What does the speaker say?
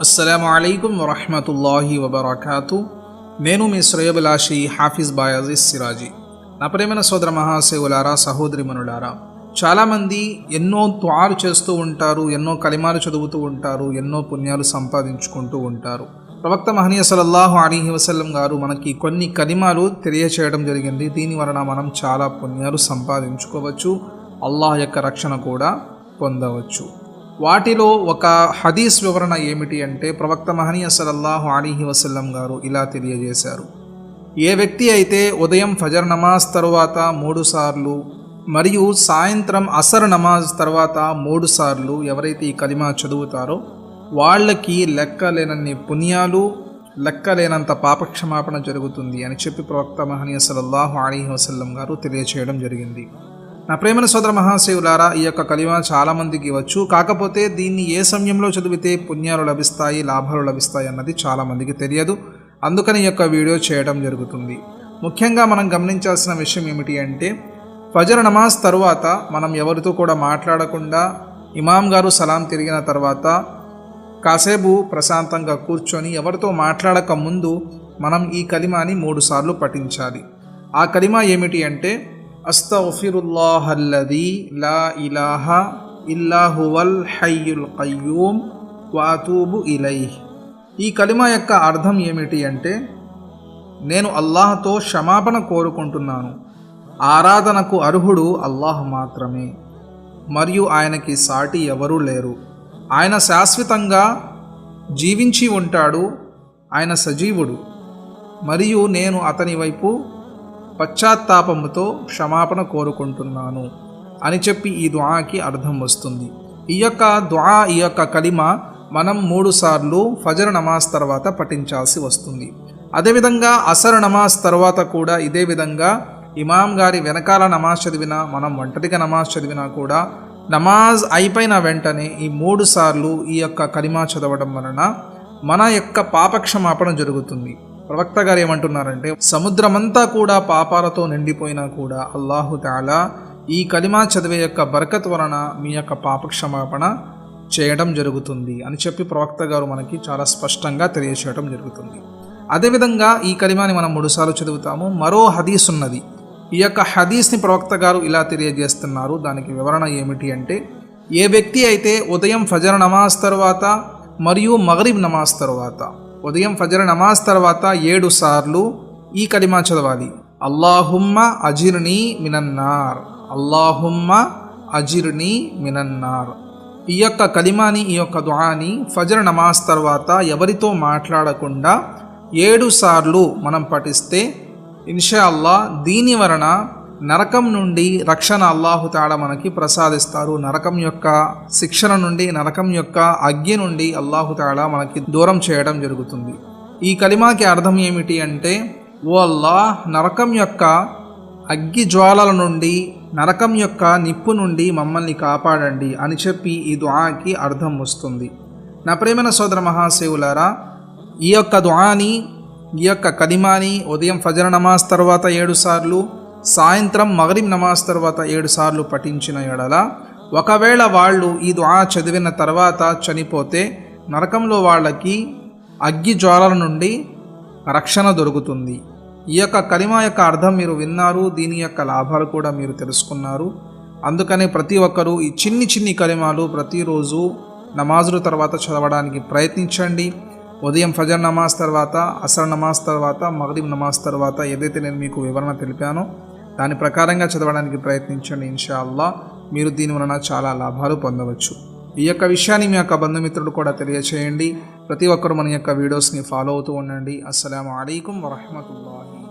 అస్సలాము అలైకుం వరహమతుల్లాహి వబర్కాతు. నేను మీ శ్రేయభిలాషి హాఫీజ్ బాయాజీ సిరాజీ. నా ప్రేమైన సోదర మహాసేవులారా సహోదరిమనులారా చాలామంది ఎన్నో త్వారు చేస్తూ ఉంటారు ఎన్నో కలిమాలు చదువుతూ ఉంటారు ఎన్నో పుణ్యాలు సంపాదించుకుంటూ ఉంటారు. ప్రవక్త మహనీయ సలల్లాహు అలీహి వసల్లం గారు మనకి కొన్ని కలిమాలు తెలియచేయడం జరిగింది. దీని వలన మనం చాలా పుణ్యాలు సంపాదించుకోవచ్చు అల్లాహ్ యొక్క రక్షణ కూడా పొందవచ్చు. వాటిలో ఒక హదీస్ వివరణ ఏమిటి అంటే ప్రవక్త మహనీయ సలల్లాహు అలీహి వసల్లం గారు ఇలా తెలియజేశారు. ఏ వ్యక్తి అయితే ఉదయం ఫజర్ నమాజ్ తరువాత మూడు సార్లు మరియు సాయంత్రం అసర్ నమాజ్ తర్వాత మూడు సార్లు ఎవరైతే ఈ కలిమా చదువుతారో వాళ్ళకి లెక్కలేనన్ని పుణ్యాలు లెక్కలేనంత పాపక్షమాపణ జరుగుతుంది అని చెప్పి ప్రవక్త మహనీయ సలల్లాహు అలీహి వసల్లం గారు తెలియచేయడం జరిగింది. నా ప్రేమన సోదర మహాశివులారా ఈ యొక్క కలిమ చాలామందికి వచ్చు కాకపోతే దీన్ని ఏ సమయంలో చదివితే పుణ్యాలు లభిస్తాయి లాభాలు లభిస్తాయి అన్నది చాలామందికి తెలియదు. అందుకని ఈ యొక్క వీడియో చేయడం జరుగుతుంది. ముఖ్యంగా మనం గమనించాల్సిన విషయం ఏమిటి అంటే ఫజర్ నమాజ్ తరువాత మనం ఎవరితో కూడా మాట్లాడకుండా ఇమాం గారు సలాం తిరిగిన తర్వాత కాసేపు ప్రశాంతంగా కూర్చొని ఎవరితో మాట్లాడక ముందు మనం ఈ కలిమాని మూడుసార్లు పఠించాలి. ఆ కలిమా ఏమిటి అంటే అస్తఫిరుల్లాహల్లది లా ఇలాహ ఇల్లాహువల్ హయ్యుల్ కయ్యూమ్ వాతూబు ఇలైహ్. ఈ కలిమా యొక్క అర్థం ఏమిటి అంటే నేను అల్లాహతో క్షమాపణ కోరుకుంటున్నాను. ఆరాధనకు అర్హుడు అల్లాహ్ మాత్రమే. మరియు ఆయనకి సాటి ఎవరూ లేరు. ఆయన శాశ్వతంగా జీవించి ఉంటాడు. ఆయన సజీవుడు. మరియు నేను అతని వైపు పశ్చాత్తాపముతో క్షమాపణ కోరుకుంటున్నాను అని చెప్పి ఈ దుఆకి అర్థం వస్తుంది. ఈ యొక్క దుఆ ఈ యొక్క కలిమ మనం మూడుసార్లు ఫజర్ నమాజ్ తర్వాత పఠించాల్సి వస్తుంది. అదేవిధంగా అసర్ నమాజ్ తర్వాత కూడా ఇదే విధంగా ఇమాం గారి వెనకాల నమాజ్ చదివినా మనం ఒంటరిగా నమాజ్ చదివినా కూడా నమాజ్ అయిపోయిన వెంటనే ఈ మూడు సార్లు ఈ యొక్క కలిమా చదవడం వలన మన యొక్క పాపక్షమాపణ జరుగుతుంది. ప్రవక్త గారు ఏమంటున్నారంటే సముద్రమంతా కూడా పాపాలతో నిండిపోయినా కూడా అల్లాహు తాలా ఈ కలిమా చదివే యొక్క బరకత్ వలన మీ యొక్క పాపక్షమాపణ చేయడం జరుగుతుంది అని చెప్పి ప్రవక్త గారు మనకి చాలా స్పష్టంగా తెలియచేయడం జరుగుతుంది. అదేవిధంగా ఈ కలిమాని మనం మూడుసార్లు చదువుతాము. మరో హదీస్ ఉన్నది. ఈ యొక్క హదీస్ని ప్రవక్త గారు ఇలా తెలియజేస్తున్నారు. దానికి వివరణ ఏమిటి అంటే ఏ వ్యక్తి అయితే ఉదయం ఫజర్ నమాజ్ తర్వాత మరియు మగరిబ్ నమాజ్ తర్వాత ఉదయం ఫజర్ నమాజ్ తర్వాత ఏడు సార్లు ఈ కలిమా చదవాలి. అల్లాహుమ్మ అజిర్ని మినన్నార్ అల్లాహుమ్మ అజిర్ని మినన్నార్. ఈ యొక్క కలిమాని ఈ యొక్క దుఆని ఫజర్ నమాజ్ తర్వాత ఎవరితో మాట్లాడకుండా ఏడు సార్లు మనం పఠిస్తే ఇన్షా అల్లా దీని వలన నరకం నుండి రక్షణ అల్లాహుతాడ మనకి ప్రసాదిస్తారు. నరకం యొక్క శిక్షణ నుండి నరకం యొక్క అగ్ని నుండి అల్లాహుతాడ మనకి దూరం చేయడం జరుగుతుంది. ఈ కలిమాకి అర్థం ఏమిటి అంటే ఓ అల్లాహ్ నరకం యొక్క అగ్గి జ్వాలల నుండి నరకం యొక్క నిప్పు నుండి మమ్మల్ని కాపాడండి అని చెప్పి ఈ దుఆకి అర్థం వస్తుంది. నా ప్రేమైన సోదర మహాశివులారా ఈ యొక్క దుఆని ఈ యొక్క కదిమాని ఉదయం ఫజర్ నమాజ్ తర్వాత ఏడు సార్లు సాయంత్రం మగరిం నమాజ్ తర్వాత ఏడు సార్లు పఠించిన ఎడల ఒకవేళ వాళ్ళు ఈ దుఆ చదివిన తర్వాత చనిపోతే నరకంలో వాళ్ళకి అగ్గి జ్వాలల నుండి రక్షణ దొరుకుతుంది. ఈ యొక్క కలిమా యొక్క అర్థం మీరు విన్నారు దీని యొక్క లాభాలు కూడా మీరు తెలుసుకున్నారు. అందుకనే ప్రతి ఒక్కరూ ఈ చిన్ని చిన్ని కలిమాలు ప్రతిరోజు నమాజుల తర్వాత చదవడానికి ప్రయత్నించండి. ఉదయం ఫజర్ నమాజ్ తర్వాత అసర్ నమాజ్ తర్వాత మగరిబ్ నమాజ్ తర్వాత ఏదైతే నేను మీకు వివరణ తెలిపానో దాని ప్రకారంగా చదవడానికి ప్రయత్నించండి ఇన్షాల్లా మీరు దీని వలన చాలా లాభాలు పొందవచ్చు. ఈ యొక్క విషయాన్ని మీ యొక్క బంధుమిత్రులు కూడా తెలియచేయండి. ప్రతి ఒక్కరు మన యొక్క వీడియోస్ని ఫాలో అవుతూ ఉండండి. అస్సలం అయికం వరహమతుల్లాహి